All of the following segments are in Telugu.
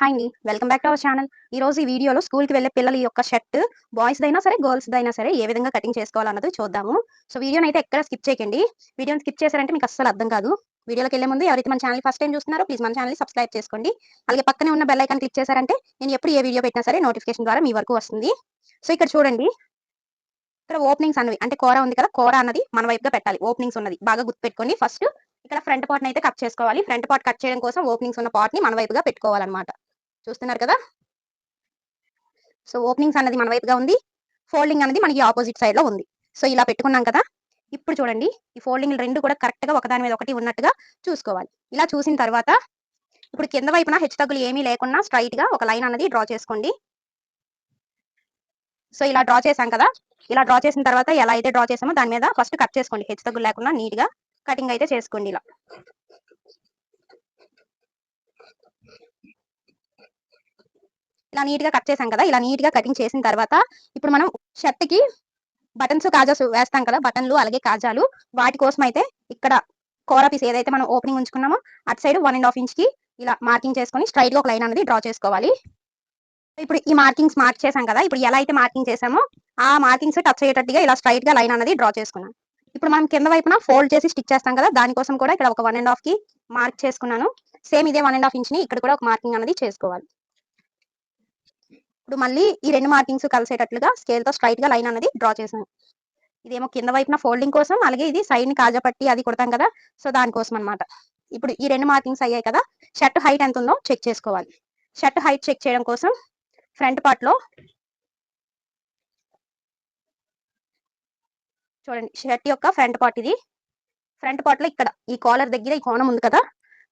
హాయ్ అండి welcome back to our channel ఈ రోజు ఈ వీడియోలో స్కూల్కి వెళ్ళే పిల్లల యొక్క షర్ట్ బాయ్స్ దైనా సరే గర్ల్స్ దైనా సరే ఏ విధంగా కటింగ్ చేసుకోవాలన్నది చూద్దాము. సో వీడియోని అయితే ఎక్కడ స్కిప్ చేయకండి. వీడియోని స్కిప్ చేశారంటే మీకు అస్సలు అర్థం కాదు. వీడియోకి వెళ్ళే ముందు ఎవరైతే మన ఛానల్ ఫస్ట్ టైం చూస్తున్నారో ప్లీజ్ మన ఛానల్ సబ్స్క్రైబ్ చేసుకోండి. అలాగే పక్కనే ఉన్న బెల్ ఐకాన్ క్లిక్ చేశారంటే నేను ఎప్పుడు ఏ వీడియో పెట్టినా సరే నోటిఫికేషన్ ద్వారా మీ వరకు వస్తుంది. సో ఇక్కడ చూడండి. ఇక్కడ ఓపెనింగ్స్ అన్నవి అంటే కూర ఉంది కదా కూర అన్నది మన వైపుగా పెట్టాలి. ఓపెనింగ్స్ ఉన్నది బాగా గుర్తుపెట్టుకోండి. ఫస్ట్ ఇక్కడ ఫ్రంట్ పార్ట్ అయితే కట్ చేసుకోవాలి. ఫ్రంట్ పార్ట్ కట్ చేయడం కోసం ఓపెనింగ్స్ ఉన్న పార్ట్ని మన వైపుగా పెట్టుకోవాలన్నమాట. చూస్తున్నారు కదా? సో ఓపెనింగ్స్ అన్నది మన వైపుగా ఉంది. ఫోల్డింగ్ అనేది మనకి ఆపోజిట్ సైడ్లో ఉంది. సో ఇలా పెట్టుకున్నాం కదా? ఇప్పుడు చూడండి. ఈ ఫోల్డింగ్ రెండు కూడా కరెక్ట్గా ఒకదాని మీద ఒకటి ఉన్నట్టుగా చూసుకోవాలి. ఇలా చూసిన తర్వాత ఇప్పుడు కింద వైపున హెచ్చు తగ్గులు ఏమీ లేకుండా స్ట్రైట్గా ఒక లైన్ అనేది డ్రా చేసుకోండి. సో ఇలా డ్రా చేసాం కదా? ఇలా డ్రా చేసిన తర్వాత ఎలా అయితే డ్రా చేసామో దాని మీద ఫస్ట్ కట్ చేసుకోండి. హెచ్చు తగ్గులు లేకుండా నీట్గా కటింగ్ అయితే చేసుకోండి ఇలా. ఇలా నీట్గా కట్ చేసాం కదా ఇలా నీట్గా కటింగ్ చేసిన తర్వాత ఇప్పుడు మనం షర్ట్కి బటన్స్ కాజాస్ వేస్తాం కదా బటన్లు అలాగే కాజాలు. వాటి కోసం అయితే ఇక్కడ కోర పీస్ ఏదైతే మనం ఓపెనింగ్ ఉంచుకున్నామో అటు సైడ్ వన్ అండ్ హాఫ్ ఇంచ్కి ఇలా మార్కింగ్ చేసుకొని స్ట్రైట్గా ఒక లైన్ అనేది డ్రా చేసుకోవాలి. ఇప్పుడు ఈ మార్కింగ్స్ మార్క్ చేసాం కదా ఇప్పుడు ఎలా అయితే మార్కింగ్ చేసామో ఆ మార్కింగ్స్ టచ్ అయ్యేటట్టుగా ఇలా స్ట్రైట్గా లైన్ అనేది డ్రా చేసుకున్నాను ఇప్పుడు మనం కింద వైపున ఫోల్డ్ చేసి స్టిక్ చేస్తాం కదా దానికోసం కూడా ఇక్కడ ఒక వన్ అండ్ హాఫ్కి మార్క్ చేసుకున్నాను. సేమ్ ఇదే వన్ అండ్ హాఫ్ ఇంచ్ని ఇక్కడ కూడా ఒక మార్కింగ్ అనేది చేసుకోవాలి. ఇప్పుడు మళ్ళీ ఈ రెండు మార్కింగ్స్ కలిసేటట్లుగా స్కేల్తో స్ట్రైట్గా లైన్ అనేది డ్రా చేశాను. ఇదేమో కింద వైపున ఫోల్డింగ్ కోసం అలాగే ఇది సైడ్ని కాజా పట్టి అది కొడతాం కదా సో దానికోసం అన్నమాట. ఇప్పుడు ఈ రెండు మార్కింగ్స్ అయ్యాయి కదా షర్ట్ హైట్ ఎంత ఉందో చెక్ చేసుకోవాలి. షర్ట్ హైట్ చెక్ చేయడం కోసం ఫ్రంట్ పార్ట్లో చూడండి షర్ట్ యొక్క ఫ్రంట్ పార్ట్ ఇది. ఫ్రంట్ పార్ట్లో ఇక్కడ ఈ కాలర్ దగ్గర ఈ కోణం ఉంది కదా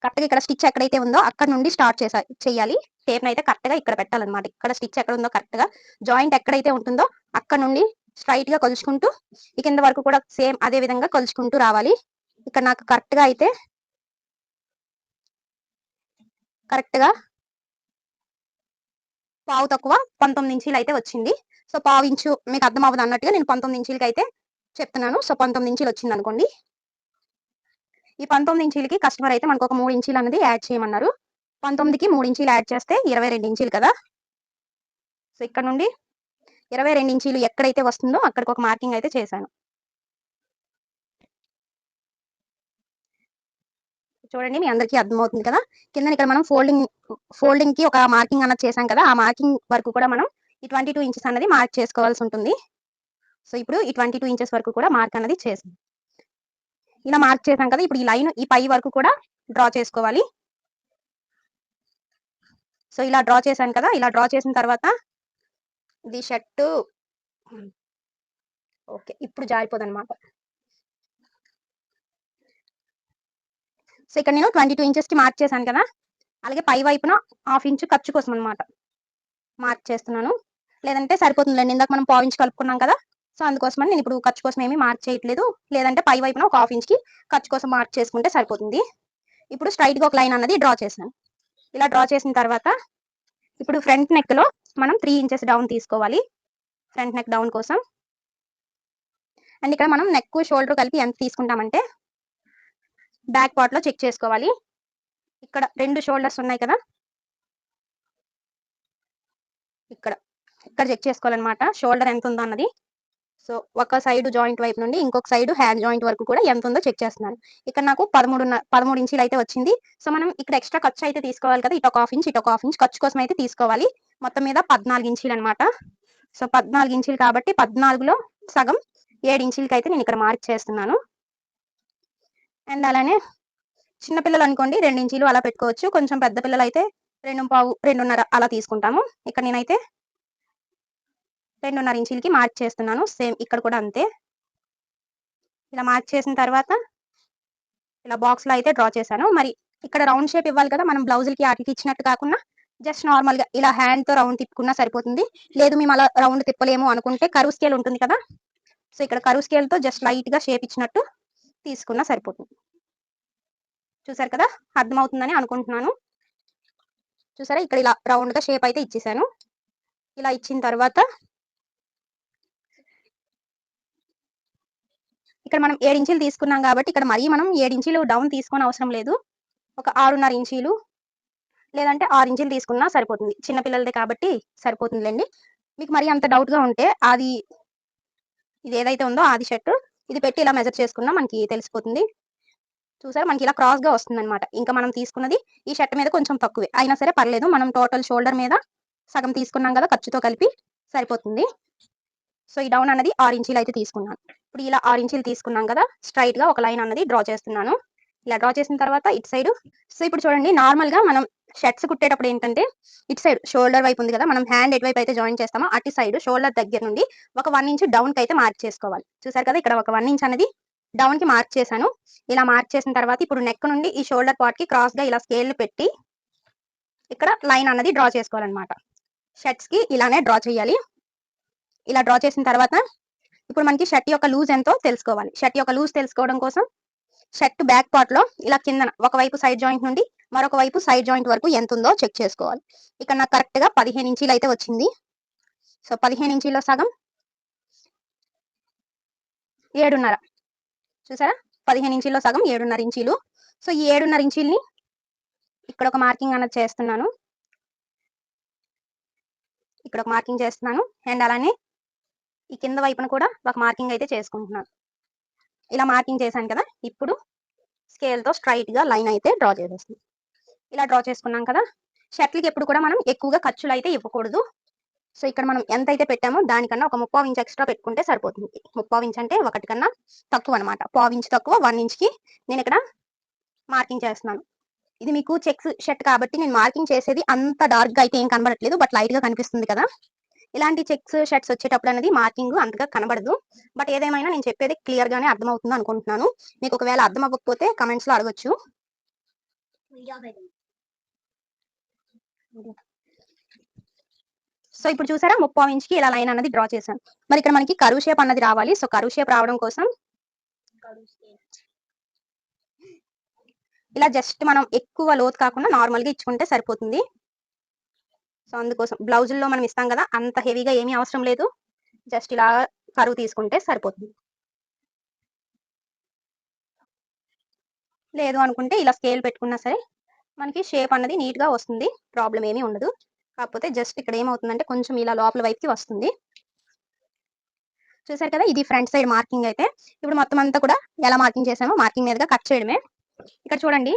కరెక్ట్గా ఇక్కడ స్టిచ్ ఎక్కడైతే ఉందో అక్కడ నుండి స్టార్ట్ చేసా చేయాలి. టేప్ని అయితే కరెక్ట్గా ఇక్కడ పెట్టాలన్నమాట. ఇక్కడ స్టిచ్ ఎక్కడ ఉందో కరెక్ట్గా జాయింట్ ఎక్కడైతే ఉంటుందో అక్కడ నుండి స్ట్రైట్గా కొలుచుకుంటూ ఈ కింద వరకు కూడా సేమ్ అదే విధంగా కొలుచుకుంటూ రావాలి. ఇక్కడ నాకు కరెక్ట్గా అయితే కరెక్ట్గా పావు తక్కువ పంతొమ్మిది ఇంచీలు అయితే వచ్చింది. సో పావు ఇంచు మీకు అర్థం అవ్వదు అన్నట్టుగా నేను పంతొమ్మిది ఇంచీలకి అయితే చెప్తున్నాను. సో పంతొమ్మిది ఇంచీలు వచ్చింది అనుకోండి ఈ పంతొమ్మిది ఇంచీలకి కస్టమర్ అయితే మనకు ఒక మూడు ఇంచీలు అనేది యాడ్ చేయమన్నారు. పంతొమ్మిదికి మూడు ఇంచీలు యాడ్ చేస్తే ఇరవై రెండు ఇంచీలు కదా? సో ఇక్కడ నుండి ఇరవై రెండు ఇంచీలు ఎక్కడైతే వస్తుందో అక్కడికి ఒక మార్కింగ్ అయితే చేశాను. చూడండి మీ అందరికీ అర్థమవుతుంది కదా? కింద ఇక్కడ మనం ఫోల్డింగ్ ఫోల్డింగ్కి ఒక మార్కింగ్ అన్నది చేసాం కదా? ఆ మార్కింగ్ వరకు కూడా మనం ఈ ట్వంటీ టూ ఇంచెస్ అనేది మార్క్ చేసుకోవాల్సి ఉంటుంది. సో ఇప్పుడు ఈ ట్వంటీ టూ ఇంచెస్ వరకు కూడా మార్క్ అనేది చేసాం ఇలా మార్క్ చేసాం కదా ఇప్పుడు ఈ లైన్ ఈ పై వరకు కూడా డ్రా చేసుకోవాలి. సో ఇలా డ్రా చేశాను కదా ఇలా డ్రా చేసిన తర్వాత ఇది షర్ట్. ఓకే ఇప్పుడు జారిపోదు అనమాట సో ఇక్కడ నేను ట్వంటీ టూ ఇంచెస్కి మార్క్ చేశాను కదా అలాగే పై వైపున హాఫ్ ఇంచ్ ఖర్చు కోసం అనమాట మార్క్ చేస్తున్నాను. లేదంటే సరిపోతుందండి ఇందాక మనం పావు ఇంచ్ కలుపుకున్నాం కదా సో అందుకోసమని నేను ఇప్పుడు ఖర్చు కోసం ఏమీ మార్క్ చేయట్లేదు లేదంటే పై వైపున ఒక హాఫ్ ఇంచ్కి ఖర్చు కోసం మార్క్ చేసుకుంటే సరిపోతుంది. ఇప్పుడు స్ట్రైట్గా ఒక లైన్ అన్నది డ్రా చేశాను. ఇలా డ్రా చేసిన తర్వాత ఇప్పుడు ఫ్రంట్ నెక్లో మనం త్రీ ఇంచెస్ డౌన్ తీసుకోవాలి. ఫ్రంట్ నెక్ డౌన్ కోసం. అండ్ ఇక్కడ మనం నెక్ షోల్డర్ కలిపి ఎంత తీసుకుంటామంటే బ్యాక్ పార్ట్లో చెక్ చేసుకోవాలి. ఇక్కడ రెండు షోల్డర్స్ ఉన్నాయి కదా. ఇక్కడ ఇక్కడ చెక్ చేసుకోవాలన్నమాట. షోల్డర్ ఎంత ఉందో అన్నది సో ఒక సైడ్ జాయింట్ వైపు నుండి ఇంకొక సైడ్ హ్యాండ్ జాయింట్ వరకు కూడా ఎంత ఉందో చెక్ చేస్తున్నాను. ఇక్కడ నాకు పదమూడు పదమూడు ఇంచీలు అయితే వచ్చింది. సో మనం ఇక్కడ ఎక్స్ట్రా ఖర్చు అయితే తీసుకోవాలి కదా. ఇటు ఒక హాఫ్ ఇంచ్ ఇటు ఒక హాఫ్ ఇంచ్ ఖర్చు కోసం అయితే తీసుకోవాలి. మొత్తం మీద పద్నాలుగు ఇంచీలు అనమాట సో పద్నాలుగు ఇంచీలు కాబట్టి పద్నాలుగులో సగం ఏడు ఇంచీలకి అయితే నేను ఇక్కడ మార్క్ చేస్తున్నాను. అండ్ అలానే చిన్నపిల్లలు అనుకోండి రెండు ఇంచీలు అలా పెట్టుకోవచ్చు. కొంచెం పెద్ద పిల్లలు అయితే రెండు పావు రెండున్నర అలా తీసుకుంటాము. ఇక్కడ నేనైతే రెండున్నర ఇంచులకి మార్క్ చేస్తున్నాను సేమ్ ఇక్కడ కూడా అంతే. ఇలా మార్క్ చేసిన తర్వాత ఇలా బాక్స్లో అయితే డ్రా చేశాను. మరి ఇక్కడ రౌండ్ షేప్ ఇవ్వాలి కదా మనం బ్లౌజులకి వాటికి ఇచ్చినట్టు కాకుండా జస్ట్ నార్మల్గా ఇలా హ్యాండ్తో రౌండ్ తిప్పుకున్నా సరిపోతుంది. లేదు మేము అలా రౌండ్ తిప్పలేము అనుకుంటే కరువు స్కేల్ ఉంటుంది కదా సో ఇక్కడ కరువు స్కేల్తో జస్ట్ లైట్గా షేప్ ఇచ్చినట్టు తీసుకున్నా సరిపోతుంది. చూసారు కదా అర్థమవుతుందని అనుకుంటున్నాను. చూసారా ఇక్కడ ఇలా రౌండ్గా షేప్ అయితే ఇచ్చేసాను. ఇలా ఇచ్చిన తర్వాత ఇక్కడ మనం ఏడు ఇంచీలు తీసుకున్నాం కాబట్టి ఇక్కడ మరీ మనం ఏడు ఇంచీలు డౌన్ తీసుకొని అవసరం లేదు. ఒక ఆరున్నర ఇంచీలు లేదంటే ఆరు ఇంచులు తీసుకున్నా సరిపోతుంది. చిన్న పిల్లలది కాబట్టి సరిపోతుందిలేండి. మీకు మరి అంత డౌట్గా ఉంటే అది ఇది ఏదైతే ఉందో ఆది షర్ట్ ఇది పెట్టి ఇలా మెజర్ చేసుకున్నా మనకి తెలిసిపోతుంది. చూసారు? మనకి ఇలా క్రాస్గా వస్తుంది అనమాట ఇంకా మనం తీసుకున్నది ఈ షర్ట్ మీద కొంచెం తక్కువే. అయినా సరే పర్లేదు మనం టోటల్ షోల్డర్ మీద సగం తీసుకున్నాం కదా ఖర్చుతో కలిపి సరిపోతుంది. సో ఈ డౌన్ అనేది ఆరు ఇంచీలు అయితే తీసుకున్నాను. ఇప్పుడు ఇలా ఆరు ఇంచీలు తీసుకున్నాం కదా స్ట్రైట్గా ఒక లైన్ అన్నది డ్రా చేస్తున్నాను. ఇలా డ్రా చేసిన తర్వాత ఇటు సైడ్ సో ఇప్పుడు చూడండి నార్మల్గా మనం షర్ట్స్ కుట్టేటప్పుడు ఏంటంటే ఇటు సైడ్ షోల్డర్ వైపు ఉంది కదా మనం హ్యాండ్ ఎటువైపు అయితే జాయిన్ చేస్తామో అటు సైడ్ షోల్డర్ దగ్గర నుండి ఒక వన్ ఇంచ్ డౌన్కి అయితే మార్క్ చేసుకోవాలి. చూసారు కదా ఇక్కడ ఒక వన్ ఇంచ్ అనేది డౌన్కి మార్క్ చేశాను. ఇలా మార్క్ చేసిన తర్వాత ఇప్పుడు నెక్ నుండి ఈ షోల్డర్ పార్ట్కి క్రాస్గా ఇలా స్కేల్ పెట్టి ఇక్కడ లైన్ అన్నది డ్రా చేసుకోవాలన్నమాట. షర్ట్స్కి ఇలానే డ్రా చేయాలి. ఇలా డ్రా చేసిన తర్వాత ఇప్పుడు మనకి షర్ట్ యొక్క లూజ్ ఎంతో తెలుసుకోవాలి. షర్ట్ యొక్క లూజ్ తెలుసుకోవడం కోసం షర్ట్ బ్యాక్ పార్ట్లో ఇలా కింద ఒకవైపు సైడ్ జాయింట్ నుండి మరొక వైపు సైడ్ జాయింట్ వరకు ఎంత ఉందో చెక్ చేసుకోవాలి. ఇక్కడ నాకు కరెక్ట్గా పదిహేను ఇంచీలు అయితే వచ్చింది. సో పదిహేను ఇంచీలో సగం ఏడున్నర. చూసారా? పదిహేను ఇంచీలో సగం ఏడున్నర ఇంచీలు. సో ఈ ఏడున్నర ఇంచీల్ని ఇక్కడ ఒక మార్కింగ్ అన్నది చేస్తున్నాను. ఇక్కడ ఒక మార్కింగ్ చేస్తున్నాను. అండ్ అలానే ఈ కింద వైపున కూడా ఒక మార్కింగ్ అయితే చేసుకుంటున్నాను. ఇలా మార్కింగ్ చేశాను కదా ఇప్పుడు స్కేల్తో స్ట్రైట్గా లైన్ అయితే డ్రా చేసేస్తుంది ఇలా డ్రా చేసుకున్నాం కదా షర్ట్లకి ఎప్పుడు కూడా మనం ఎక్కువగా ఖర్చులు అయితే ఇవ్వకూడదు. సో ఇక్కడ మనం ఎంత అయితే పెట్టామో దానికన్నా ఒక ముప్పావు ఇంచ్ ఎక్స్ట్రా పెట్టుకుంటే సరిపోతుంది. ముప్పావు ఇంచ్ అంటే ఒకటి కన్నా తక్కువ అనమాట పావు ఇంచ్ తక్కువ వన్ ఇంచ్కి నేను ఇక్కడ మార్కింగ్ చేస్తున్నాను. ఇది మీకు చెక్స్ షర్ట్ కాబట్టి నేను మార్కింగ్ చేసేది అంత డార్క్గా అయితే ఏం కనబడట్లేదు బట్ లైట్గా కనిపిస్తుంది కదా. ఇలాంటి చెక్స్ షర్ట్స్ వచ్చేటప్పుడు అనేది మార్కింగ్ అంతగా కనబడదు. బట్ ఏదేమైనా నేను చెప్పేది క్లియర్ గానే అర్థమవుతుంది అనుకుంటున్నాను. మీకు ఒకవేళ అర్థం అవ్వకపోతే కమెంట్స్లో అడగచ్చు. సో ఇప్పుడు చూసారా? ముప్పావు ఇంచ్కి ఇలా లైన్ అన్నది డ్రా చేశాను. మరి ఇక్కడ మనకి కరువు షేప్ అన్నది రావాలి. సో కరువు షేప్ రావడం కోసం ఇలా జస్ట్ మనం ఎక్కువ లోతు కాకుండా నార్మల్గా ఇచ్చుకుంటే సరిపోతుంది. సో అందుకోసం బ్లౌజుల్లో మనం ఇస్తాం కదా అంత హెవీగా ఏమీ అవసరం లేదు. జస్ట్ ఇలా కరువు తీసుకుంటే సరిపోతుంది. లేదు అనుకుంటే ఇలా స్కేల్ పెట్టుకున్నా సరే మనకి షేప్ అన్నది నీట్గా వస్తుంది ప్రాబ్లం ఏమీ ఉండదు. కాకపోతే జస్ట్ ఇక్కడ ఏమవుతుందంటే కొంచెం ఇలా లోపల వైపుకి వస్తుంది. చూసారు కదా ఇది ఫ్రంట్ సైడ్ మార్కింగ్ అయితే. ఇప్పుడు మొత్తం అంతా కూడా ఎలా మార్కింగ్ చేసామో మార్కింగ్ మీదుగా కట్ చేయడమే. ఇక్కడ చూడండి.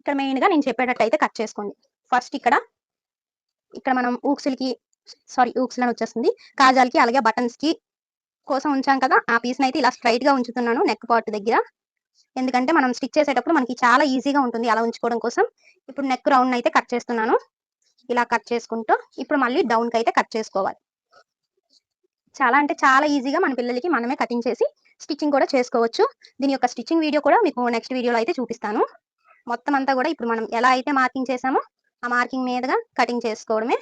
ఇక్కడ మెయిన్గా నేను చెప్పేటట్టు అయితే కట్ చేసుకోండి. ఫస్ట్ ఇక్కడ ఇక్కడ మనం ఊక్సులకి సారీ ఊక్స్ అని వచ్చేస్తుంది. కాజాలకి అలాగే బటన్స్కి కోసం ఉంచాం కదా ఆ పీస్ అయితే ఇలా స్ట్రైట్గా ఉంచుతున్నాను నెక్ పార్ట్ దగ్గర. ఎందుకంటే మనం స్టిచ్ చేసేటప్పుడు మనకి చాలా ఈజీగా ఉంటుంది అలా ఉంచుకోవడం కోసం. ఇప్పుడు నెక్ రౌండ్ అయితే కట్ చేస్తున్నాను. ఇలా కట్ చేసుకుంటూ ఇప్పుడు మళ్ళీ డౌన్కి అయితే కట్ చేసుకోవాలి. చాలా అంటే చాలా ఈజీగా మన పిల్లలకి మనమే కటింగ్ చేసి స్టిచ్చింగ్ కూడా చేసుకోవచ్చు. దీని యొక్క స్టిచ్చింగ్ వీడియో కూడా మీకు నెక్స్ట్ వీడియోలో అయితే చూపిస్తాను. మొత్తం అంతా కూడా ఇప్పుడు మనం ఎలా అయితే మార్కింగ్ చేసామో ఆ మార్కింగ్ మీదుగా కటింగ్ చేసుకోవడమే.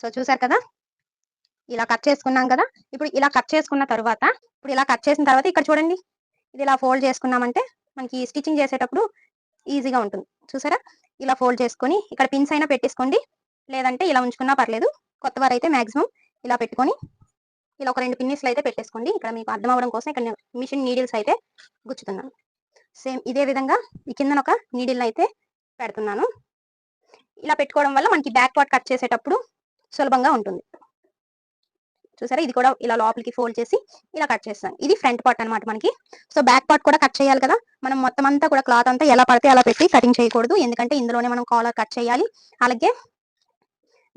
సో చూసారు కదా? ఇలా కట్ చేసుకున్నాం కదా? ఇప్పుడు ఇలా కట్ చేసుకున్న తర్వాత ఇప్పుడు ఇలా కట్ చేసిన తర్వాత ఇక్కడ చూడండి. ఇది ఇలా ఫోల్డ్ చేసుకున్నామంటే మనకి స్టిచ్చింగ్ చేసేటప్పుడు ఈజీగా ఉంటుంది. చూసారా? ఇలా ఫోల్డ్ చేసుకొని ఇక్కడ పిన్స్ అయినా పెట్టేసుకోండి. లేదంటే ఇలా ఉంచుకున్నా పర్లేదు. కొత్త వారు అయితే మాక్సిమం ఇలా పెట్టుకొని ఇలా ఒక రెండు పిన్నిస్లు అయితే పెట్టేసుకోండి. ఇక్కడ మీకు అర్థం అవ్వడం కోసం ఇక్కడ మిషన్ నీడిల్స్ అయితే గుచ్చుతున్నాను. సేమ్ ఇదే విధంగా ఈ కిందన ఒక నీడిల్ అయితే పెడుతున్నాను. ఇలా పెట్టుకోవడం వల్ల మనకి బ్యాక్ పార్ట్ కట్ చేసేటప్పుడు సులభంగా ఉంటుంది. చూసారా? ఇది కూడా ఇలా లోపలికి ఫోల్డ్ చేసి ఇలా కట్ చేస్తాను. ఇది ఫ్రంట్ పార్ట్ అన్నమాట మనకి. సో బ్యాక్ పార్ట్ కూడా కట్ చేయాలి కదా? మనం మొత్తం అంతా కూడా క్లాత్ అంతా ఎలా పడితే అలా పెట్టి కటింగ్ చేయకూడదు. ఎందుకంటే ఇందులోనే మనం కాలర్ కట్ చేయాలి. అలాగే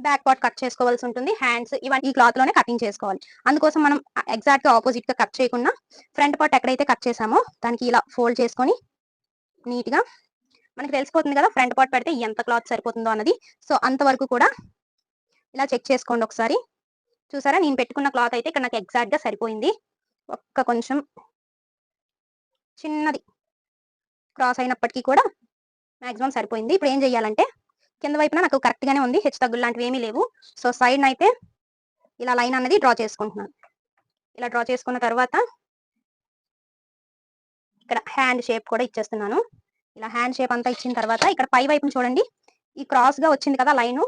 బ్యాక్ పార్ట్ కట్ చేసుకోవాల్సి ఉంటుంది. హ్యాండ్స్ ఇవన్నీ ఈ క్లాత్లోనే కటింగ్ చేసుకోవాలి. అందుకోసం మనం ఎగ్జాక్ట్గా ఆపోజిట్గా కట్ చేయకుండా ఫ్రంట్ పార్ట్ ఎక్కడైతే కట్ చేసామో దానికి ఇలా ఫోల్డ్ చేసుకొని నీట్గా మనకి తెలిసిపోతుంది కదా ఫ్రంట్ పార్ట్ పెడితే ఎంత క్లాత్ సరిపోతుందో అన్నది. సో అంతవరకు కూడా ఇలా చెక్ చేసుకోండి ఒకసారి. చూసారా? నేను పెట్టుకున్న క్లాత్ అయితే ఇక్కడ నాకు ఎగ్జాక్ట్గా సరిపోయింది. ఒక్క కొంచెం చిన్నది క్రాస్ అయినప్పటికీ కూడా మాక్సిమం సరిపోయింది. ఇప్పుడు ఏం చెయ్యాలంటే కింద వైపున నాకు కరెక్ట్ గానే ఉంది. హెచ్ తగ్గులు లాంటివి ఏమీ లేవు. సో సైడ్ అయితే ఇలా లైన్ అనేది డ్రా చేసుకుంటున్నాను. ఇలా డ్రా చేసుకున్న తర్వాత ఇక్కడ హ్యాండ్ షేప్ కూడా ఇచ్చేస్తున్నాను. ఇలా హ్యాండ్ షేప్ అంతా ఇచ్చిన తర్వాత ఇక్కడ పై వైపున చూడండి. ఈ క్రాస్గా వచ్చింది కదా లైన్.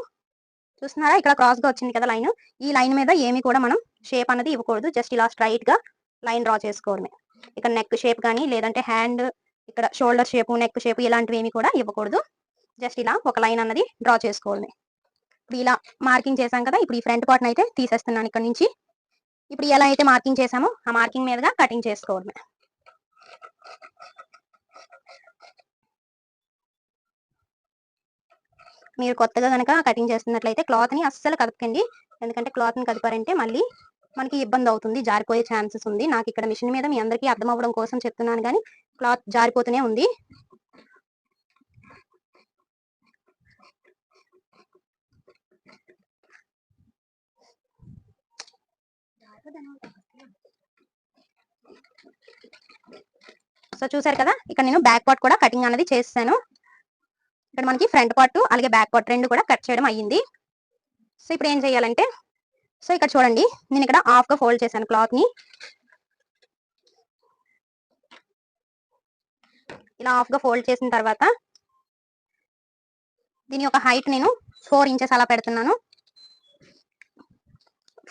చూస్తున్నారా? ఇక్కడ క్రాస్గా వచ్చింది కదా లైన్. ఈ లైన్ మీద ఏమి కూడా మనం షేప్ అనేది ఇవ్వకూడదు. జస్ట్ ఇలా స్ట్రైట్గా లైన్ డ్రా చేసుకోవడమే. ఇక్కడ నెక్ షేప్ కానీ లేదంటే హ్యాండ్ ఇక్కడ షోల్డర్ షేప్ నెక్ షేప్ ఇలాంటివి ఏమి కూడా ఇవ్వకూడదు. జస్ట్ ఇలా ఒక లైన్ అన్నది డ్రా చేసుకోవడమే ఇప్పుడు ఇలా మార్కింగ్ చేశాం కదా ఇప్పుడు ఈ ఫ్రంట్ పార్ట్ని అయితే తీసేస్తున్నాను ఇక్కడ నుంచి. ఇప్పుడు ఎలా అయితే మార్కింగ్ చేసామో ఆ మార్కింగ్ మీదుగా కటింగ్ చేసుకోవడమే మీరు కొత్తగా కనుక కటింగ్ చేస్తున్నట్లయితే క్లాత్ని అస్సలు కదపకండి. ఎందుకంటే క్లాత్ని కదిపారంటే మళ్ళీ మనకి ఇబ్బంది అవుతుంది. జారిపోయే ఛాన్సెస్ ఉంది. నాకు ఇక్కడ మిషన్ మీద మీ అందరికీ అర్థం అవ్వడం కోసం చెప్తున్నాను కానీ క్లాత్ జారిపోతూనే ఉంది. సో చూసారు కదా? ఇక్కడ నేను బ్యాక్ పార్ట్ కూడా కటింగ్ అనేది చేస్తాను ఇక్కడ మనకి ఫ్రంట్ పార్ట్ అలాగే బ్యాక్ పార్ట్ రెండు కూడా కట్ చేయడం అయ్యింది. సో ఇప్పుడు ఏం చేయాలంటే సో ఇక్కడ చూడండి. నేను ఇక్కడ హాఫ్గా ఫోల్డ్ చేశాను క్లాత్ని. ఇలా హాఫ్గా ఫోల్డ్ చేసిన తర్వాత దీని యొక్క హైట్ నేను ఫోర్ ఇంచెస్ అలా పెడుతున్నాను.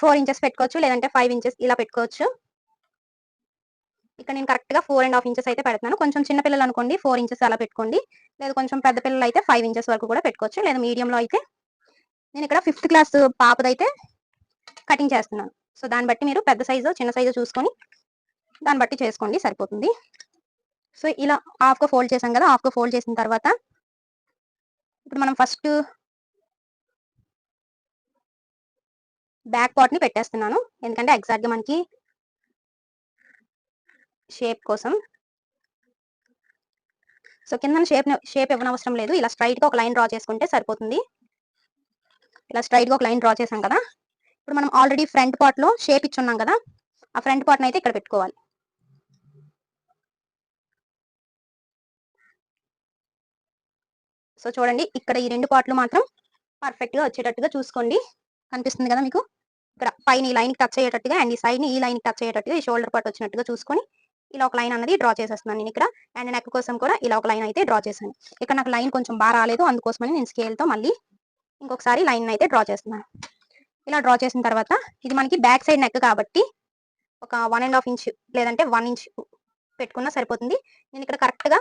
ఫోర్ ఇంచెస్ పెట్టుకోవచ్చు లేదంటే ఫైవ్ ఇంచెస్ ఇలా పెట్టుకోవచ్చు. ఇక్కడ నేను కరెక్ట్గా ఫోర్ అండ్ హాఫ్ ఇంచెస్ అయితే పెడుతున్నాను. కొంచెం చిన్న పిల్లలు అనుకోండి ఫోర్ ఇంచెస్ అలా పెట్టుకోండి. లేదు కొంచెం పెద్ద పిల్లలు అయితే ఫైవ్ ఇంచెస్ వరకు కూడా పెట్టుకోవచ్చు. లేదా మీడియంలో అయితే నేను ఇక్కడ ఫిఫ్త్ క్లాస్ పాపదైతే కటింగ్ చేస్తున్నాను. సో దాన్ని బట్టి మీరు పెద్ద సైజు చిన్న సైజు చూసుకొని దాన్ని బట్టి చేసుకోండి సరిపోతుంది. సో ఇలా హాఫ్గా ఫోల్డ్ చేసాం కదా హాఫ్గా ఫోల్డ్ చేసిన తర్వాత ఇప్పుడు మనం ఫస్ట్ బ్యాక్ పార్ట్ని పెట్టేస్తున్నాను. ఎందుకంటే ఎగ్జాక్ట్గా మనకి షేప్ కోసం. సో కింద షేప్ షేప్ ఇవ్వనవసరం లేదు. ఇలా స్ట్రైట్గా ఒక లైన్ డ్రా చేసుకుంటే సరిపోతుంది. ఇలా స్ట్రైట్గా ఒక లైన్ డ్రా చేసాం కదా. ఇప్పుడు మనం ఆల్రెడీ ఫ్రంట్ పార్ట్లో షేప్ ఇచ్చున్నాం కదా. ఆ ఫ్రంట్ పార్ట్ అయితే ఇక్కడ పెట్టుకోవాలి. సో చూడండి. ఇక్కడ ఈ రెండు పార్ట్లు మాత్రం పర్ఫెక్ట్గా వచ్చేటట్టుగా చూసుకోండి. కనిపిస్తుంది కదా మీకు? ఇక్కడ పైన ఈ లైన్ టచ్ అయ్యేటట్టుగా అండ్ ఈ సైడ్ని ఈ లైన్ టచ్ అయ్యేటట్టుగా ఈ షోల్డర్ పార్ట్ వచ్చినట్టుగా చూసుకొని ఇలా ఒక లైన్ అనేది డ్రా చేసేస్తున్నాను నేను ఇక్కడ. అండ్ నెక్ కోసం కూడా ఇలా ఒక లైన్ అయితే డ్రా చేశాను. ఇక్కడ నాకు లైన్ కొంచెం బాగా రాలేదు. అందుకోసమని నేను స్కేల్తో మళ్ళీ ఇంకొకసారి లైన్ అయితే డ్రా చేస్తున్నాను. ఇలా డ్రా చేసిన తర్వాత ఇది మనకి బ్యాక్ సైడ్ నెక్ కాబట్టి ఒక వన్ అండ్ హాఫ్ ఇంచ్ లేదంటే వన్ ఇంచ్ పెట్టుకున్నా సరిపోతుంది. నేను ఇక్కడ కరెక్ట్గా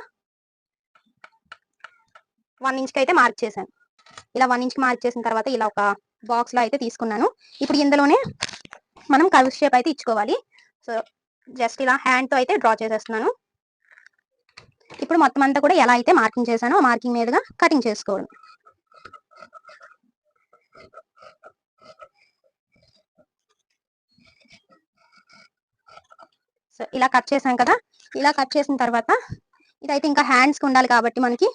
వన్ ఇంచ్కి అయితే మార్క్ చేశాను. ఇలా వన్ ఇంచ్కి మార్క్ చేసిన తర్వాత ఇలా ఒక బాక్స్లో అయితే తీసుకున్నాను. ఇప్పుడు ఇందులోనే మనం కర్వ్ షేప్ అయితే ఇచ్చుకోవాలి. సో జస్ట్ ఇలా హ్యాండ్తో అయితే డ్రా చేసేస్తున్నాను. ఇప్పుడు మొత్తం అంతా కూడా ఎలా అయితే మార్కింగ్ చేశానో మార్కింగ్ మీదుగా కటింగ్ చేసుకోవడం సో ఇలా కట్ చేసాం కదా! ఇలా కట్ చేసిన తర్వాత ఇదైతే ఇంకా హ్యాండ్స్కి ఉండాలి కాబట్టి మనకి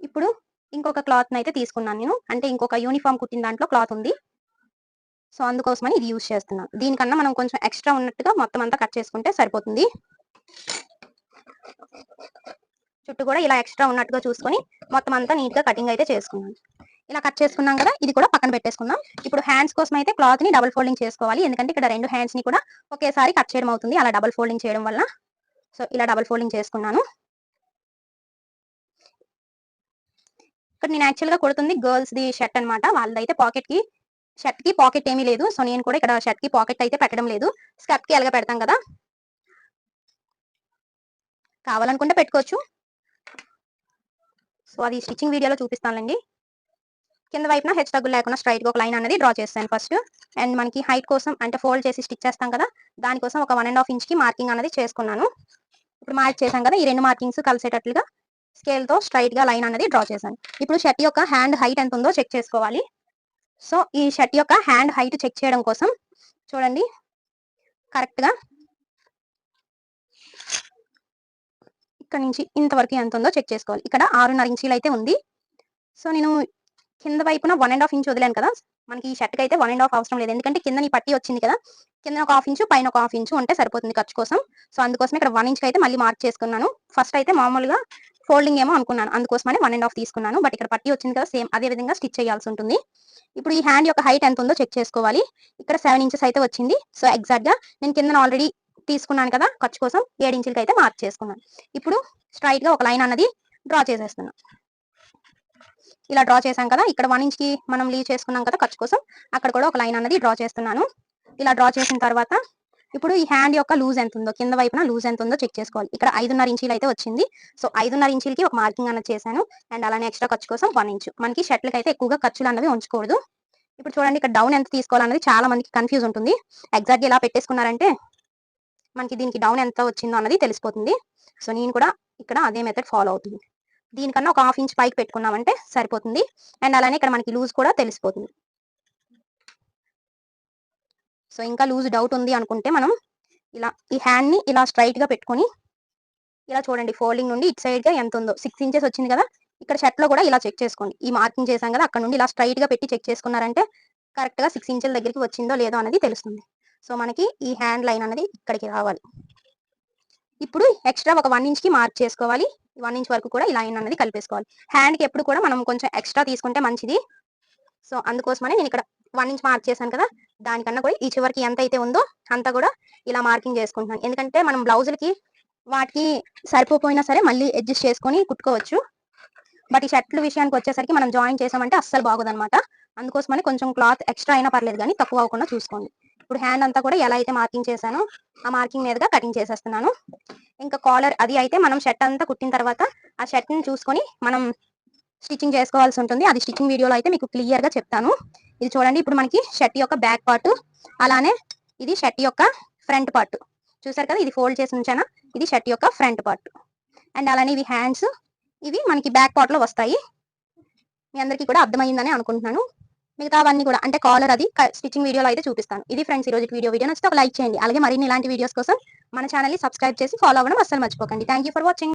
ఇప్పుడు ఇంకొక క్లాత్ అయితే తీసుకున్నాను నేను. అంటే ఇంకొక యూనిఫామ్ కుట్టిన దాంట్లో క్లాత్ ఉంది. సో అందుకోసమని ఇది యూజ్ చేస్తున్నాను. దీనికన్నా మనం కొంచెం ఎక్స్ట్రా ఉన్నట్టుగా మొత్తం అంతా కట్ చేసుకుంటే సరిపోతుంది. చుట్టూ కూడా ఇలా ఎక్స్ట్రా ఉన్నట్టుగా చూసుకొని మొత్తం అంతా నీట్గా కటింగ్ అయితే చేసుకున్నాను. ఇలా కట్ చేసుకున్నాం కదా ఇది కూడా పక్కన పెట్టేసుకుందాం. ఇప్పుడు హ్యాండ్స్ కోసం అయితే క్లాత్ని డబుల్ ఫోల్డింగ్ చేసుకోవాలి. ఎందుకంటే ఇక్కడ రెండు హ్యాండ్స్ని కూడా ఒకేసారి కట్ చేయడం అవుతుంది. అలా డబుల్ ఫోల్డింగ్ చేయడం వల్ల. సో ఇలా డబుల్ ఫోల్డింగ్ చేసుకున్నాను. ఇక్కడ నేను యాక్చువల్గా కుడుతుంది గర్ల్స్ ది షర్ట్ అనమాట వాళ్ళదైతే పాకెట్కి షర్ట్కి పాకెట్ ఏమీ లేదు. సో నేను కూడా ఇక్కడ షర్ట్కి పాకెట్ అయితే పెట్టడం లేదు. స్కర్ట్కి ఎలాగ పెడతాం కదా? కావాలనుకుంటే పెట్టుకోవచ్చు. సో అది స్టిచ్చింగ్ వీడియోలో చూపిస్తానండి కింద వైపున హెచ్ తగ్గులు లేకుండా స్ట్రైట్గా ఒక లైన్ అనేది డ్రా చేస్తాను ఫస్ట్ అండ్ మనకి హైట్ కోసం అంటే ఫోల్డ్ చేసి స్టిచ్ చేస్తాం కదా? దానికోసం ఒక వన్ అండ్ హాఫ్ ఇంచ్కి మార్కింగ్ అనేది చేసుకున్నాను. ఇప్పుడు మార్క్ చేశాం కదా? ఈ రెండు మార్కింగ్స్ కలిసేటట్లుగా స్కేల్తో స్ట్రైట్గా లైన్ అనేది డ్రా చేశాను. ఇప్పుడు షర్ట్ యొక్క హ్యాండ్ హైట్ ఎంత ఉందో చెక్ చేసుకోవాలి. సో ఈ షర్ట్ యొక్క హ్యాండ్ హైట్ చెక్ చేయడం కోసం చూడండి. కరెక్ట్గా ఇక్కడ నుంచి ఇంతవరకు ఎంత ఉందో చెక్ చేసుకోవాలి. ఇక్కడ ఆరున్నర ఇంచీలు అయితే ఉంది. సో నేను కింద వైపున వన్ అండ్ హాఫ్ ఇంచ్ వదిలాను కదా. మనకి ఈ షర్ట్కి అయితే వన్ అండ్ హాఫ్ అవసరం లేదు. ఎందుకంటే కింద నీ పట్టి వచ్చింది కదా. కింద ఒక హాఫ్ ఇంచు పైన ఒక హాఫ్ ఇంచు ఉంటే సరిపోతుంది ఖర్చు కోసం. సో అందుకోసం ఇక్కడ వన్ ఇంచ్ అయితే మళ్ళీ మార్క్ చేసుకున్నాను. ఫస్ట్ అయితే మామూలుగా ఫోల్డింగ్ ఏమో అనుకున్నాను. అందుకోసమనే వన్ అండ్ హాఫ్ తీసుకున్నాను. బట్ ఇక్కడ పట్టి వచ్చింది కదా సేమ్ అదే విధంగా స్టిచ్ చేయాల్సి ఉంటుంది. ఇప్పుడు ఈ హ్యాండ్ యొక్క హైట్ ఎంత ఉందో చెక్ చేసుకోవాలి. ఇక్కడ సెవెన్ ఇంచెస్ అయితే వచ్చింది. సో ఎగ్జాక్ట్గా నేను కింద ఆల్రెడీ తీసుకున్నాను కదా ఖర్చు కోసం ఏడు ఇంచులకి అయితే మార్క్ చేసుకున్నాను. ఇప్పుడు స్ట్రైట్గా ఒక లైన్ అన్నది డ్రా చేసేస్తున్నాను. ఇలా డ్రా చేసాం కదా ఇక్కడ వన్ ఇంచ్కి మనం లీవ్ చేసుకున్నాం కదా ఖర్చు కోసం. అక్కడ కూడా ఒక లైన్ అన్నది డ్రా చేస్తున్నాను. ఇలా డ్రా చేసిన తర్వాత ఇప్పుడు ఈ హ్యాండ్ యొక్క లూజ్ ఎంత ఉందో కింద వైపున లూజ్ ఎంత ఉందో చెక్ చేసుకోవాలి. ఇక్కడ ఐదున్నర ఇంచీలు అయితే వచ్చింది. సో ఐదున్నర ఇంచీలకి ఒక మార్కింగ్ అన్నది చేశాను. అండ్ అలానే ఎక్స్ట్రా ఖర్చు కోసం వన్ ఇంచు మనకి షర్ట్లకి అయితే ఎక్కువగా ఖర్చులు అన్నవి ఉంచకూడదు. ఇప్పుడు చూడండి ఇక్కడ డౌన్ ఎంత తీసుకోవాలన్నది చాలా మందికి కన్ఫ్యూజ్ ఉంటుంది. ఎగ్జాక్ట్ ఎలా పెట్టేసుకున్నారంటే మనకి దీనికి డౌన్ ఎంత వచ్చిందో అన్నది తెలిసిపోతుంది. సో నేను కూడా ఇక్కడ అదే మెథడ్ ఫాలో అవుతుంది. దీనికన్నా ఒక హాఫ్ ఇంచ్ పైకి పెట్టుకున్నామంటే సరిపోతుంది. అండ్ అలానే ఇక్కడ మనకి లూజ్ కూడా తెలిసిపోతుంది. సో ఇంకా లూజ్ డౌట్ ఉంది అనుకుంటే మనం ఇలా ఈ హ్యాండ్ని ఇలా స్ట్రైట్గా పెట్టుకొని ఇలా చూడండి ఫోల్డింగ్ నుండి ఇటు సైడ్గా ఎంత ఉందో. సిక్స్ ఇంచెస్ వచ్చింది కదా ఇక్కడ షర్ట్లో కూడా ఇలా చెక్ చేసుకోండి. ఈ మార్కింగ్ చేసాం కదా అక్కడ నుండి ఇలా స్ట్రైట్గా పెట్టి చెక్ చేసుకున్నారంటే కరెక్ట్గా సిక్స్ ఇంచెల దగ్గరికి వచ్చిందో లేదో అనేది తెలుస్తుంది. సో మనకి ఈ హ్యాండ్ లైన్ అనేది ఇక్కడికి రావాలి. ఇప్పుడు ఎక్స్ట్రా ఒక వన్ ఇంచ్కి మార్క్ చేసుకోవాలి. వన్ ఇంచ్ వరకు కూడా ఈ లైన్ అనేది కలిపేసుకోవాలి. హ్యాండ్కి ఎప్పుడు కూడా మనం కొంచెం ఎక్స్ట్రా తీసుకుంటే మంచిది. సో అందుకోసమని నేను ఇక్కడ వన్ ఇంచ్ మార్క్ చేశాను కదా దానికన్నా కూడా ఈ చివరికి ఎంత అయితే ఉందో అంతా కూడా ఇలా మార్కింగ్ చేసుకుంటున్నాను. ఎందుకంటే మనం బ్లౌజులకి వాటికి సరిపోయినా సరే మళ్ళీ అడ్జస్ట్ చేసుకొని కుట్టుకోవచ్చు. బట్ ఈ షర్ట్ల విషయానికి వచ్చేసరికి మనం జాయిన్ చేసామంటే అస్సలు బాగోదన్నమాట. అందుకోసమని కొంచెం క్లాత్ ఎక్స్ట్రా అయినా పర్లేదు కానీ తక్కువ అవ్వకుండా చూసుకోండి. ఇప్పుడు హ్యాండ్ అంతా కూడా ఎలా అయితే మార్కింగ్ చేశానో ఆ మార్కింగ్ మీదుగా కటింగ్ చేసేస్తున్నాను. ఇంకా కాలర్ అది అయితే మనం షర్ట్ అంతా కుట్టిన తర్వాత ఆ షర్ట్ని చూసుకొని మనం స్టిచ్చింగ్ చేసుకోవాల్సి ఉంటుంది. అది స్టిచ్చింగ్ వీడియోలో అయితే మీకు క్లియర్గా చెప్తాను. ఇది చూడండి ఇప్పుడు మనకి షర్ట్ యొక్క బ్యాక్ పార్ట్ అలానే ఇది షర్ట్ యొక్క ఫ్రంట్ పార్ట్. చూసారు కదా ఇది ఫోల్డ్ చేసి ఉంచానా? ఇది షర్ట్ యొక్క ఫ్రంట్ పార్ట్. అండ్ అలానే ఇవి హ్యాండ్స్ ఇవి మనకి బ్యాక్ పార్ట్లో వస్తాయి. మీ అందరికీ కూడా అర్థమైందని అనుకుంటున్నాను. మిగతా అవన్నీ కూడా అంటే కాలర్ అది స్టిచ్చింగ్ వీడియోలో అయితే చూపిస్తాను. ఇది ఫ్రెండ్స్ ఈ రోజు వీడియో వీడియో నచ్చితే ఒక లైక్ చేయండి. అలాగే మరిన్ని ఇలాంటి వీడియోస్ కోసం మన ఛానల్ని సబ్స్క్రైబ్ చేసి ఫాలో అవ్వడం అస్సలు మర్చిపోకండి. Thank for watching.